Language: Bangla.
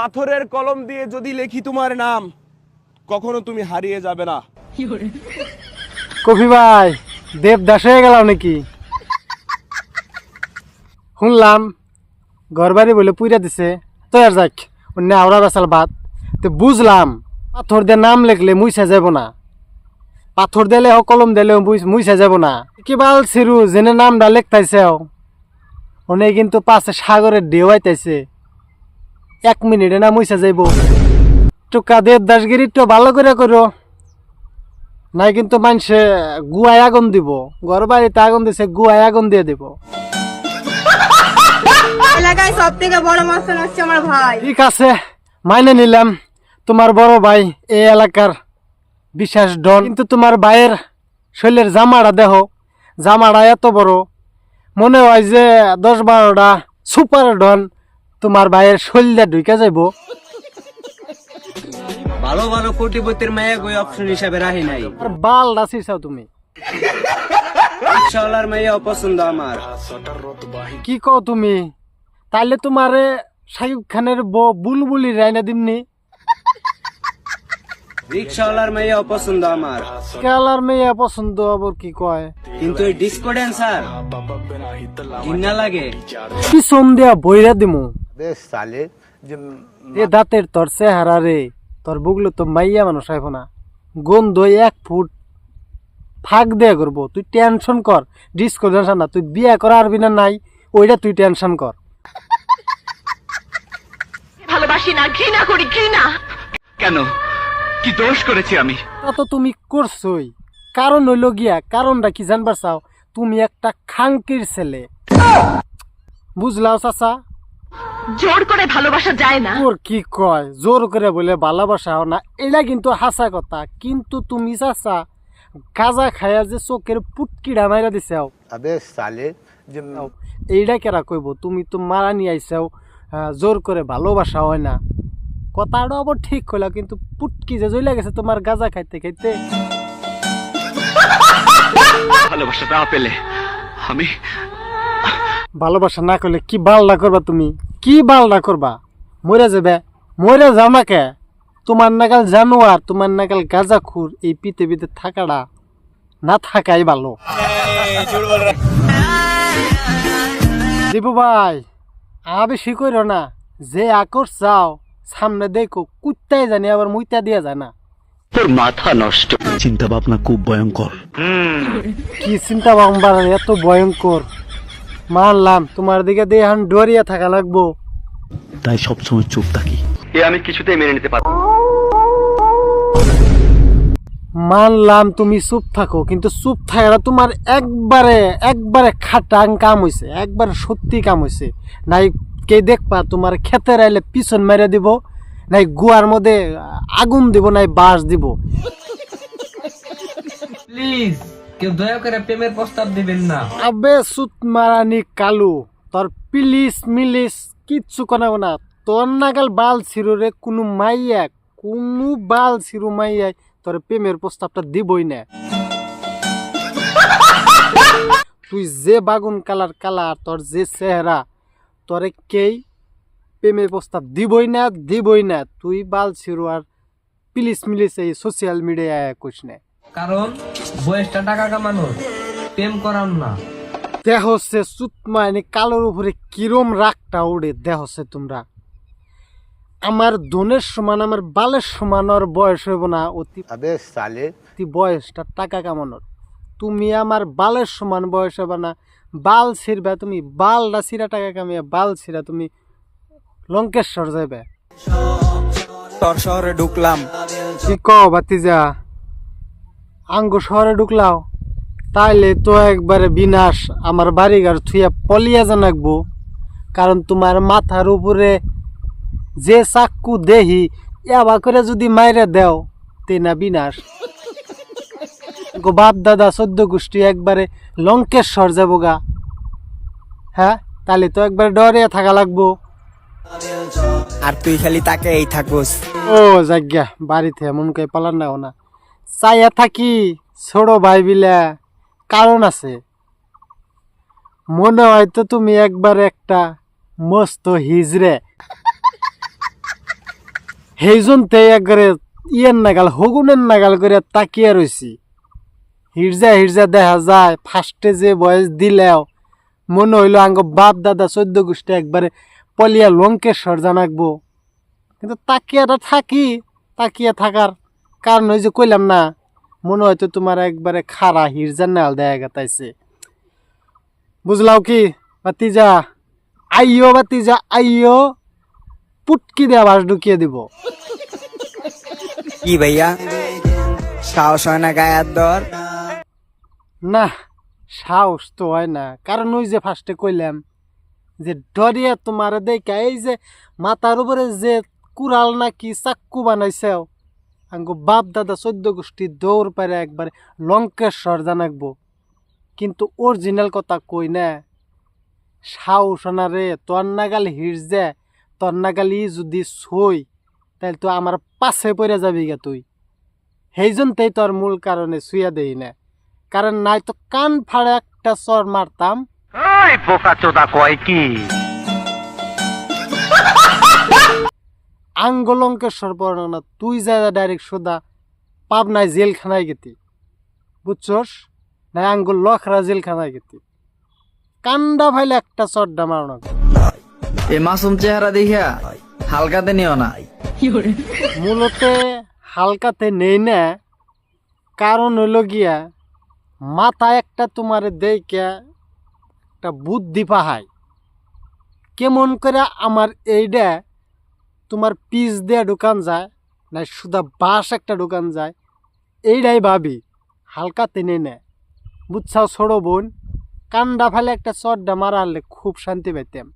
পাথরের কলম দিয়ে যদি লেখি তোমার নাম, কখনো তুমি হারিয়ে যাবে না। কফি ভাই, দেবদাস হয়ে গেলাম নাকি? শুনলাম ঘর বাড়ি বলে পুইরা দিছে। তো আর যাক, অন্য আওড়া বেসাল ভাত তো বুঝলাম, পাথর দিয়ে নাম লেখলে মুইসা যাব না। পাথর দিলে হোক, কলম দিলে মুইসা যাব না। কি বাল সিরু জেনে নামটা লেখতাইছে ওনে কিন্তু পাশে সাগরের ঢেউ আইতাইছে। এক মিনিটে না মুইসা যাইব। টুকা দেবদাসগিরি তো ভালো করে করো। নাই কিন্তু মানুষে গুয়ায় আগুন দিব। ঘর বাড়িতে আগুন দিছে গুয়ায় আগুন দিয়ে দিব। এলাকায় সব থেকে বড় মাস্টার হচ্ছে আমার ভাই। ঠিক আছে মাইনে নিলাম। তোমার বড় ভাই এই এলাকার বিশেষ ডন। কিন্তু তোমার ভাইয়ের শৈলের জামাটা দেহ জামাটা এত বড়। মনে হয় যে দশ বারোটা সুপার ডন। তোমার ভাইয়ের শৈলটা ঢুকে যাইব। ভালো ভালো কোটিপতির মায়া কই অপশন হিসাবে রাখি নাই। আর বাল ডাসিছাও তুমি। রিক্সাওয়ালার মাইয়া অপছন্দ আমার। কি কও তুমি? তাইলে তোমারে শাকিব খানের বউ বুলবুলি রাইনা দিমনি। রিক্সাওয়ালার মাইয়া অপছন্দ আমার। কেলার মেয়ে পছন্দ আবার কি কয়? কিন্তু এই ডিস্কো ড্যান্সার ঘিন্না লাগে। পিছন দিয়া বইরা দিমু। বেশ চালে যে দাঁতের তোর চেহারা রে তোর বুগলো তো মাইয়া মানুষ আইব না। গন্ধ এক ফুট ফাঁক দেয়া করব তুই টেনশন কর ডিস্কো টেনশন না তুই বিয়ে করা আরবি না নাই ওইটা তুই টেনশন কর। ভালোবাসি না ঘৃণা করি ঘৃণা। কেন? কি দোষ করেছি আমি? তা তো তুমি করছই। কারণ হইল গিয়া কারণটা কি জানবার চাও? তুমি একটা খাঙ্কির ছেলে। বুঝলাও চাচা? জোর করে ভালোবাসা যায় না। ওর কি কয়? জোর করে বলে ভালোবাসা হয় না এটা কিন্তু হাসা কথা। কিন্তু তুমি চাচা গাজা খায়া যে চোখের পুটকিডা মাইরা দিছে আবে সালে এইটা কেরা কইব? তুমি তো মারা নিয়ে আইসাও জোর করে ভালোবাসা হয় না। কথাটা আবার ঠিক হইলা কিন্তু পুটকি যে জ্বলে গেছে তোমার গাজা খাইতে খাইতে। ভালোবাসা না পেলে আমি ভালোবাসা না করলে কি বাল্লা করবা তুমি? কি বালনা করবা? মরে যাবে। মরে না তোমার নাগাল জানোয়ার তোমার নাগাল গাজা খুর এই পৃথিবীতে থাকাটা না থাকাই ভালো। দীপু ভাই আ বেশি না যে আকর চাও সামনে দেখো কুত্তাই জানি আবার মুইতা দিয়া যায় না। তোর মাথা নষ্ট। চিন্তা ভাবনা খুব ভয়ঙ্কর। কি চিন্তা ভাবনা এত ভয়ঙ্কর। মানলাম তোমার দিকে দিয়ে এখন ডরিয়া থাকা লাগবো। তাই সবসময় চুপ থাকি। এ আমি কিছুতেই মেনে নিতে পারব মানলাম তুমি চুপ থাকো কিন্তু চুপ থাকা তোমার একবারে একবারে খাটাং কাম হইছে একবারে সত্যি কাম হইছে। নাই কে দেখবা তোমার খেতে আইলে পিছন মেরে দিব নাই গুয়ার মধ্যে আগুন দিব নাই বাঁশ দিব। প্লিজ কেউ দয়া করে প্রেমের প্রস্তাব দিবেন না। আবে সুত মারানি কালু, তোর পিলিস মিলিস কিচ্ছু কোনাবো না। তোর নাগাল বাল ছিরুরে কোনো মাইয়া, কোনো বাল ছিরু মাইয়াই তোর প্রেমের প্রস্তাবটা দিবই না। তুই যে বাগুন কালার কালার তোর যে চেহারা, তোরে কেই প্রেমের প্রস্তাব দিবই না দিবই না। তুই বাল ছিরু আর পিলিস মিলিস এই সোশ্যাল মিডিয়ায় কইস না। কারণ বয়সটা টাকা কামানো প্রেম করান না। দেহ হচ্ছে সুতমা কালোর উপরে কিরম রাগটা উড়ে দেহ হচ্ছে তোমরা। আমার দনের সমান আমার বালের সমান বয়স হইব না। অতি সালে অতি বয়সটা টাকা কামানোর তুমি আমার বালের সমান বয়স হবে না। বাল ছিড়বে তুমি বালটা ছিঁড়া টাকা কামিয়ে বাল ছিঁড়া তুমি লঙ্কেশ্বর যাইবে। তোর শহরে ঢুকলাম। কি কো ভাতিজা? আঙ্গ শহরে ঢুকলাও। তাইলে তো একবারে বিনাশ আমার বাড়িঘর থুইয়া পলিয়া জানাকবো কারণ তোমার মাথার উপরে যে চাক্কু দেহি এবা করে যদি মাইরে দেও তে না বিনাশ। বাপ দাদা চোদ্দ গোষ্ঠী একবারে লঙ্কেশ্বর যাব গা। হ্যাঁ তাহলে তো একবারে ডরে থাকা লাগবো। আর তুই খালি তাকে এই থাকুস। ও জাগ্যা বাড়িতে এমন কে পালান না না। চাইয়া থাকি ছোট ভাই বিলা কারণ আছে। মনে হয় তো তুমি একবার একটা মস্ত হিজরে সেইজনতে একবারে ইয়ের নাগাল, হগুনের নাগাল করে তাকিয়ে রইছি। হিরজা হিরজা দেখা যায় ফার্স্টে যে বয়স দিলেও মনে হইল আঙ্গ বাপ দাদা চোদ্দ গোষ্ঠী একবারে পলিয়া লঙ্কেশ্বর জানাকবো। কিন্তু তাকিয়াটা থাকি, তাকিয়া থাকার কারণ ওই যে কইলাম না মনে হয়তো তোমার একবারে খারা হিরজার নাল দেখা গেতাইছে। বুঝলাও কি বাতিজা আইও বাতিজা আইও পুটকি দেওয়া বাস ঢুকিয়ে দিব। কি ভাইয়া? সাহস হয় না গায়ে হাত দেওয়ার না সাহস তো হয় না। কারণ ওই যে ফার্স্টে কইলাম যে ডরিয়া তোমার দেখা এই যে মাথার উপরে যে কুড়াল নাকি চাক্কু বানাইছেও আঙ্গো বাপ দাদা চোদ্দ গোষ্ঠী দৌড় পারে একবারে লঙ্কেশ্বর জানাকবো। কিন্তু অরিজিনাল কথা কই না। সাউ না রে, তোর নাগাল হিরজে তোর নাগাল যদি সই তাহলে তো আমার পাশে পড়ে যাবি গে তুই। সেই জন্যই তোর মূল কারণে শুয়ে দেই না। কারণ নাই তো কান ফাড়ে একটা চর মারতাম। আঙ্গলঙ্কেশ্বর পড়ানো তুই যা ডাইরেক্ট সোদা পাবনায় জেলখানায় গেতি। বুঝছস? না আঙ্গুল লখরা জেলখানায় গেতি। কান্ডা ভাইলে একটা চড্ডা মারণ। এ মাসুম চেহারা দেখিয়া হালকাতে নিও না। মূলত হালকাতে নেই না কারণ হইল গিয়া মাথা একটা তোমার দেখে একটা বুদ্ধি পাহাই কেমন করে আমার এইটা তোমার পিস দিয়ে ঢুকান যায় না শুধু বাঁশ একটা ঢুকান যায় এইটাই ভাবি, হালকা টেনে নেয় বুঝছাও ছোড়ো বোন কান্ডা ফেলে একটা চড্ডা মারালে খুব শান্তি পাইতাম।